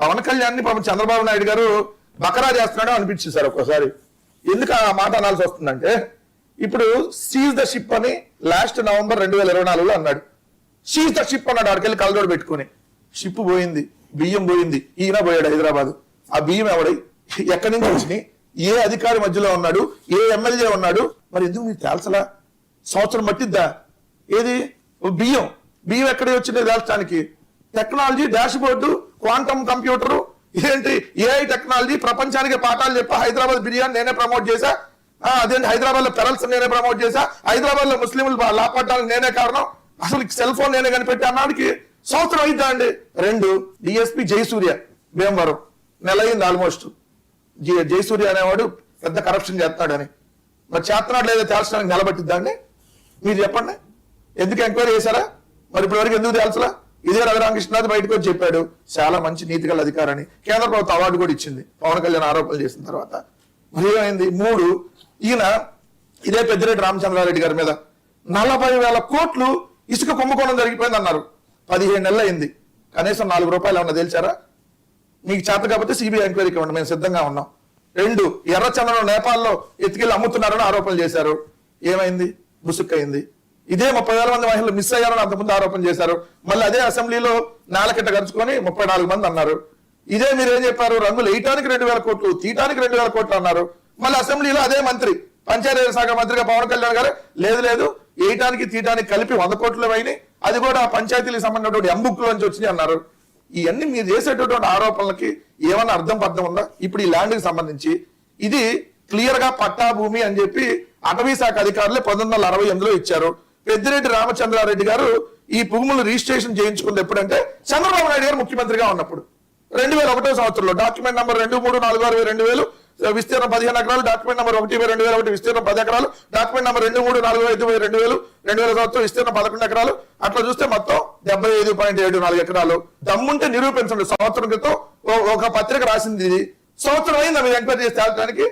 పవన్ కళ్యాణ్ని పాపం చంద్రబాబు నాయుడు గారు బకరా చేస్తున్నాడు అనిపించింది సార్ ఒక్కోసారి. ఎందుకు ఆ మాట అనాల్సి వస్తుందంటే ఇప్పుడు సీజ్ ద షిప్ అని లాస్ట్ నవంబర్ రెండు వేల ఇరవై నాలుగులో అన్నాడు. సీజ్ ద షిప్ అన్నాడు అక్కడికి కలదోడు పెట్టుకుని. షిప్ పోయింది బియ్యం పోయింది ఈయన పోయాడు హైదరాబాద్. ఆ బియ్యం ఎవడై? ఎక్కడి నుంచి వచ్చినాయి ఏ అధికారి మధ్యలో ఉన్నాడు? ఏ ఎమ్మెల్యే ఉన్నాడు? మరి ఎందుకు మీకు తేల్చలా? సంవత్సరం పట్టిద్దా? ఏది? ఓ బియ్యం. బియ్యం ఎక్కడ వచ్చిందో తేల్చడానికి technology dashboard quantum computer ఏంటి ఏఐ టెక్నాలజీ ప్రపంచానికి పాఠాలు చెప్పా హైదరాబాద్ బిర్యానీ నేనే ప్రమోట్ చేశా. అదేంటి హైదరాబాద్లో పెరల్స్ నేనే ప్రమోట్ చేశా. హైదరాబాద్లో ముస్లింలు లాపడ్డానికి నేనే కారణం. అసలు సెల్ ఫోన్ నేనే కనిపెట్టి అన్నాడికి సంవత్సరం అయిద్దా అండి? రెండు డిఎస్పి జయసూర్య భీమవరం నెల అయింది ఆల్మోస్ట్. జయసూర్య అనేవాడు పెద్ద కరప్షన్ చేస్తాడని. మరి చేస్తున్నాడు లేదా తేల్చడానికి నిలబట్టిద్దా అండి? మీరు చెప్పండి. ఎందుకు ఎంక్వైరీ చేశారా? మరి ఇప్పటివరకు ఎందుకు తేల్చలా? ఇదే రఘురామకృష్ణనాథ్ బయటకు వచ్చి చెప్పాడు చాలా మంచి నీతిగల అధికారని. కేంద్ర ప్రభుత్వం అవార్డు కూడా ఇచ్చింది పవన్ కళ్యాణ్ ఆరోపణలు చేసిన తర్వాత. మరి ఏమైంది? మూడు ఈయన ఇదే పెద్దిరెడ్డి రామచంద్రారెడ్డి గారి మీద నలభై వేల కోట్లు ఇసుక కుంభకోణం జరిగిపోయింది అన్నారు. పదిహేను నెలలు అయింది. కనీసం నాలుగు రూపాయలు ఏమన్నా తెలిసారా మీకు చేత కాకపోతే సిబిఐ ఎంక్వైరీకి ఇవ్వండి మేము సిద్ధంగా ఉన్నాం. రెండు ఎర్రచందనం నేపాల్లో ఎత్తికెళ్ళి అమ్ముతున్నారని ఆరోపణలు చేశారు. ఏమైంది? ముసుక్కయింది. ఇదే ముప్పై వేల మంది మహిళలు మిస్ అయ్యారని అంతకుముందు ఆరోపణ చేశారు. మళ్ళీ అదే అసెంబ్లీలో నాలకిట్ట గరుచుకొని ముప్పై నాలుగు మంది అన్నారు. ఇదే మీరు ఏం చెప్పారు? రంగులు వేయటానికి రెండు వేల కోట్లు తీయటానికి రెండు వేల కోట్లు అన్నారు. మళ్ళీ అసెంబ్లీలో అదే మంత్రి పంచాయతీ శాఖ మంత్రిగా పవన్ కళ్యాణ్ గారు లేదు లేదు వేయటానికి తీయటానికి కలిపి వంద కోట్లు అయినాయి అది కూడా పంచాయతీలకు సంబంధించినటువంటి ఎంబుక్ నుంచి వచ్చినాయి అన్నారు. ఇవన్నీ మీరు చేసేటటువంటి ఆరోపణలకి ఏమన్నా అర్థం పర్థం ఉందా? ఇప్పుడు ఈ ల్యాండ్కి సంబంధించి. ఇది క్లియర్గా పట్టా భూమి అని చెప్పి అటవీ శాఖ అధికారులు పంతొమ్మిది వందల అరవై ఎనిమిదిలో ఇచ్చారు. పెద్దిరెడ్డి రామచంద్రారెడ్డి గారు ఈ భూములు రిజిస్ట్రేషన్ చేయించుకుంది ఎప్పుడంటే చంద్రబాబు నాయుడు గారు ముఖ్యమంత్రిగా ఉన్నప్పుడు. రెండు వేల ఒకటో సంవత్సరంలో డాక్యుమెంట్ నెంబర్ రెండు మూడు నాలుగు అరవై రెండు వేలు విస్తీర్ణం పదిహేను ఎకరాలు డాక్యుమెంట్ నెంబర్ ఒకటి రెండు వేల ఒకటి విస్తీర్ణం పది ఎకరాలు డాక్యుమెంట్ నెంబర్ రెండు మూడు నాలుగు ఐదు రెండు వేలు రెండు వేల సంవత్సరం విస్తీర్ణం పదకొండు ఎకరాలు. అట్లా చూస్తే మొత్తం డెబ్బై ఐదు పాయింట్ ఏడు నాలుగు ఎకరాలు. దమ్ముంటే నిరూపించండి. సంవత్సరం క్రితం ఒక పత్రిక రాసింది ఇది. సంవత్సరం అయింది ఎంక్వైరీ చేసి తేల్చడానికి